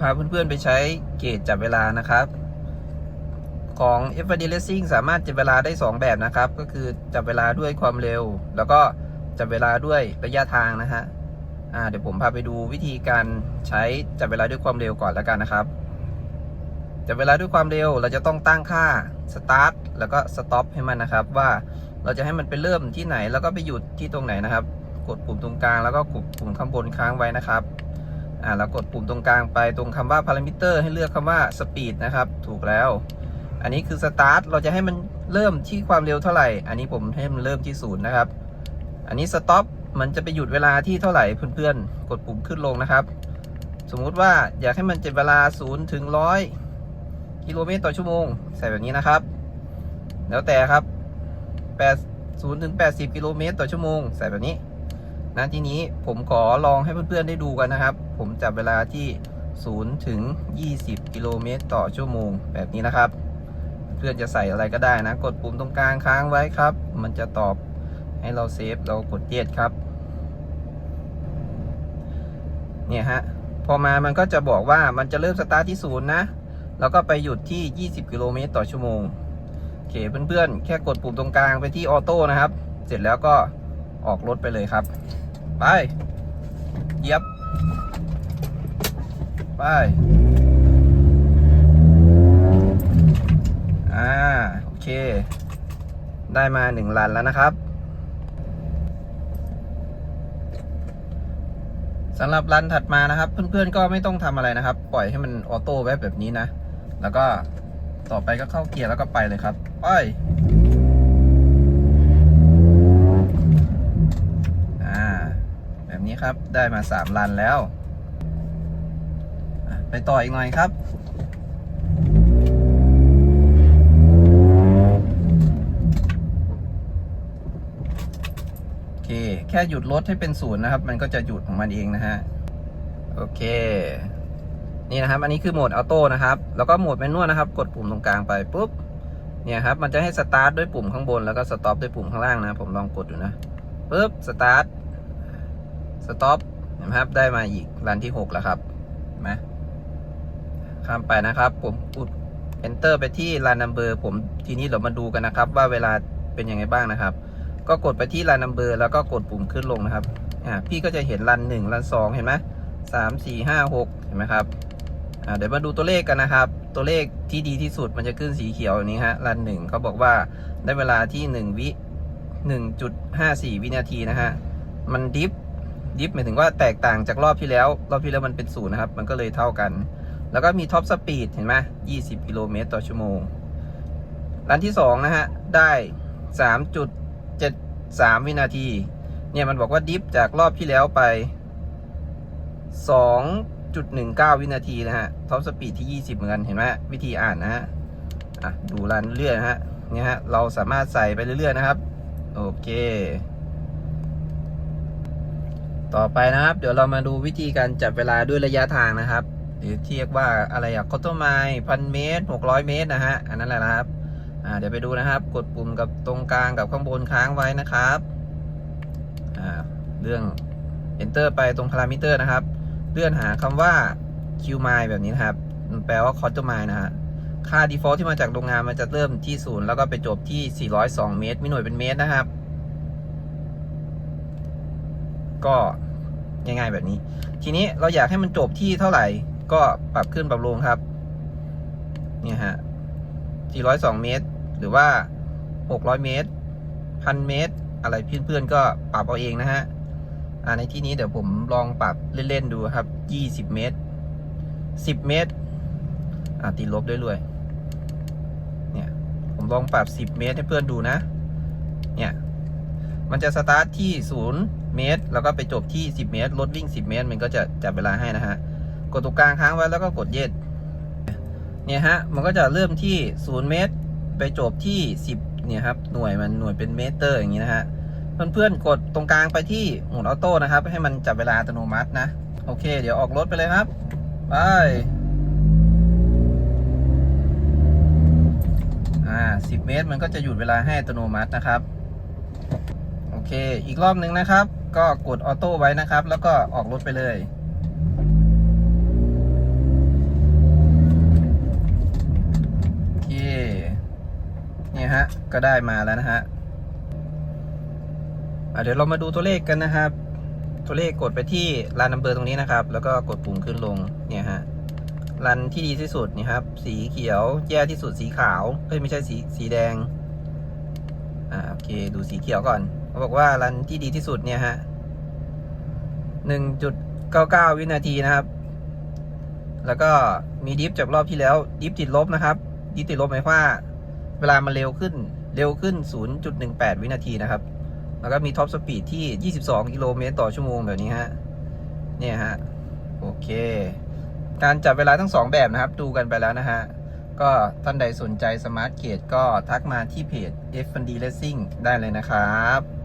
พาเพื่อนๆไปใช้เกจจับเวลานะครับ ของ f อ d Racing สามารถจับเวลาได้ 2 แบบนะครับ ก็คือจับเวลาด้วยความเร็ว แล้วก็จับเวลาด้วยระยะทางนะฮะอ่าเดี๋ยวผมพาไปดูวิธีการใช้จับเวลาด้วยความเร็วก่อนแล้วกันนะครับจับเวลาด้วยความเร็วเราจะต้องตั้งค่า start แล้วก็ stop ให้มันนะครับ ว่าเราจะให้มันไปเริ่มที่ไหนแล้วก็ไปหยุดที่ตรงไหนนะครับ กดปุ่มตรงกลางแล้วก็กดปุ่มข้างบนค้างไว้นะครับ อ่าแล้วกดปุ่มตรงกลางไปตรงคำว่า parameter ให้เลือกคำว่า speed นะครับ ถูกแล้ว อันนี้คือ start เราจะให้มันเริ่มที่ความเร็วเท่าไหร่ อันนี้ผมให้มันเริ่มที่ศูนย์นะครับ อันนี้ stop มันจะไปหยุดเวลาที่เท่าไหร่เพื่อนๆ กดปุ่มขึ้นลงนะครับ สมมุติว่าอยากให้มันเจ็บเวลา0ถึง100กิโลเมตรต่อชั่วโมง ใส่แบบนี้นะครับ แล้วแต่ครับ8 0ถึง80กิโลเมตรต่อชั่วโมง ใส่แบบนี้ นะทีนี้ผมขอลองให้เพื่อนๆได้ดูกันนะครับ ผมจับเวลาที่ 0 ถึง 20 กิโลเมตรต่อชั่วโมงแบบนี้นะครับ เพื่อนจะใส่อะไรก็ได้นะ กดปุ่มตรงกลางค้างไว้ครับ มันจะตอบให้เราเซฟเรากดเย็ดครับ เนี่ยฮะ พอมามันก็จะบอกว่ามันจะเริ่มสตาร์ทที่ศูนย์นะ แล้วก็ไปหยุดที่ 20 กิโลเมตรต่อชั่วโมงโอเคเพื่อนๆ แค่กดปุ่มตรงกลางไปที่ออโต้นะครับ เสร็จแล้วก็ออกรถไปเลยครับ ไป เหย็บไป อ่า โอเค ได้มาหนึ่งลันแล้วนะครับสำหรับรันถัดมานะครับ เพื่อนๆก็ไม่ต้องทำอะไรนะครับ ปล่อยให้มันออโต้ไว้แบบนี้นะ แล้วก็ต่อไปก็เข้าเกียร์แล้วก็ไปเลยครับ ไป อ่า แบบนี้ ครับ ได้มาสามลันแล้ว ไปต่ออีกหน่อยครับ โอเค แค่หยุดรถให้เป็นศูนย์นะครับ มันก็จะหยุดของมันเองนะฮะ โอเค นี่นะครับ อันนี้คือโหมดออโต้นะครับ แล้วก็โหมดแมนนวลนะครับ กดปุ่มตรงกลางไปปุ๊บ เนี่ยครับ มันจะให้สตาร์ทด้วยปุ่มข้างบน แล้วก็สต็อปด้วยปุ่มข้างล่างนะ ผมลองกดดูนะปุ๊บสตาร์ท สต็อปเห็นไหมครับได้มาอีกรันที่ 6 แล้วครับเห็นไหมข้ามไปนะครับ ผมกด enter ไปที่รันนัมเบอร์ผมทีนี้เรามาดูกันนะครับ ว่าเวลาเป็นยังไงบ้างนะครับ ก็กดไปที่รันนัมเบอร์แล้วก็กดปุ่มขึ้นลงนะครับอ่าพี่ก็จะเห็นรันหนึ่งรันสองเห็นไหมสามสี่ห้าหกเห็นไหมครับอ่าเดี๋ยวมาดูตัวเลขกันนะครับ ตัวเลขที่ดีที่สุดมันจะขึ้นสีเขียวอย่างนี้ฮะรันหนึ่งเขาบอกว่าได้เวลาที่หนึ่งวิหนึ่งจุดห้าสี่วินาทีนะฮะมันดิฟ ดิฟหมายถึงว่าแตกต่างจากรอบที่แล้ว รอบที่แล้วมันเป็นศูนย์นะครับ มันก็เลยเท่ากัน แล้วก็มีท็อปสปีดเห็นไหมยี่สิบกิโลเมตรต่อชั่วโมงรันที่สองนะฮะ ได้สามจุดเจ็ดสามวินาที เนี่ยมันบอกว่าดิฟจากรอบที่แล้วไปสองจุดหนึ่งเก้าวินาทีนะฮะ ท็อปสปีดที่ยี่สิบเหมือนกันเห็นไหมวิธีอ่านนะฮะอะดูรันเรื่อยนะฮะเนี่ยฮะ เราสามารถใส่ไปเรื่อยๆนะครับ โอเค ต่อไปนะครับ เดี๋ยวเรามาดูวิธีการจับเวลาด้วยระยะทางนะครับหรือเรียกว่าอะไรอะคอตไมล์พันเมตรหกร้อยเมตรนะฮะอันนั้นแหละนะครับอ่าเดี๋ยวไปดูนะครับ กดปุ่มกับตรงกลางกับข้างบนค้างไว้นะครับอ่าเรื่อง enter ไปตรง parameter นะครับ เลื่อนหาคำว่า q mile แบบนี้นะครับ แปลว่า quarter mile นะฮะค่า default ที่มาจากโรงงานมันจะเริ่มที่ศูนย์แล้วก็ไปจบที่ 402 เมตร มีหน่วยเป็นเมตรนะครับ ก็ง่ายๆแบบนี้ ทีนี้เราอยากให้มันจบที่เท่าไหร่ ก็ปรับขึ้นปรับลงครับ เนี่ยฮะ 402 เมตร หรือว่า 600 เมตร1,000เมตร อะไรเพื่อนๆก็ปรับเอาเองนะฮะ อ่า ในที่นี้เดี๋ยวผมลองปรับเล่นๆดูครับ 20 เมตร 10 เมตร อ่าตีลบด้วยเลยเนี่ย ผมลองปรับ 10 เมตรให้เพื่อนดูนะ เนี่ย มันจะสตาร์ทที่ 0 เมตร แล้วก็ไปจบที่ 10 เมตรรถวิ่ง 10 เมตร มันก็จะจับเวลาให้นะฮะ กดตรงกลางค้างไว้แล้วก็กดเย็ดเนี่ยฮะ มันก็จะเริ่มที่ 0 เมตร ไปจบที่ 10 เนี่ยครับหน่วยมันหน่วยเป็นเมตรอย่างนี้นะฮะ เพื่อนๆกดตรงกลางไปที่โหมดออโต้นะครับ ให้มันจับเวลาอัตโนมัตินะ โอเค เดี๋ยวออกรถไปเลยครับไปอ่า10 เมตรมันก็จะหยุดเวลาให้อัตโนมัตินะครับ โอเค อีกรอบหนึ่งนะครับ ก็กดออโต้ไว้นะครับ แล้วก็ออกรถไปเลยโอเคนี่ฮะ ก็ได้มาแล้วนะฮะเดี๋ยวเรามาดูตัวเลขกันนะครับ ตัวเลขกดไปที่ลานนัมเบอร์ตรงนี้นะครับ แล้วก็กดปุ่มขึ้นลงเนี่ยฮะลันที่ดีที่สุดนี่ครับ สีเขียวแย่ที่สุดสีขาวเฮ้ยไม่ใช่สีสีแดงอ่าโอเค ดูสีเขียวก่อน เขาบอกว่ารันที่ดีที่สุดเนี่ยฮะหนึ่งจุดเก้าเก้าวินาทีนะครับ แล้วก็มีดิฟจากรอบที่แล้วดิฟติดลบนะครับ ดิฟติดลบหมายว่า เวลามันเร็วขึ้นเร็วขึ้น 0.18 วินาทีนะครับ แล้วก็มีท็อปสปีดที่ 22 กิโลเมตรต่อชั่วโมงแบบนี้ฮะ เนี่ยฮะ โอเค การจับเวลาทั้งสองแบบนะครับ ดูกันไปแล้วนะฮะ ก็ท่านใดสนใจสมาร์ทเ e ดก็ทักมาที่เพจ F1D Racing ได้เลยนะครับ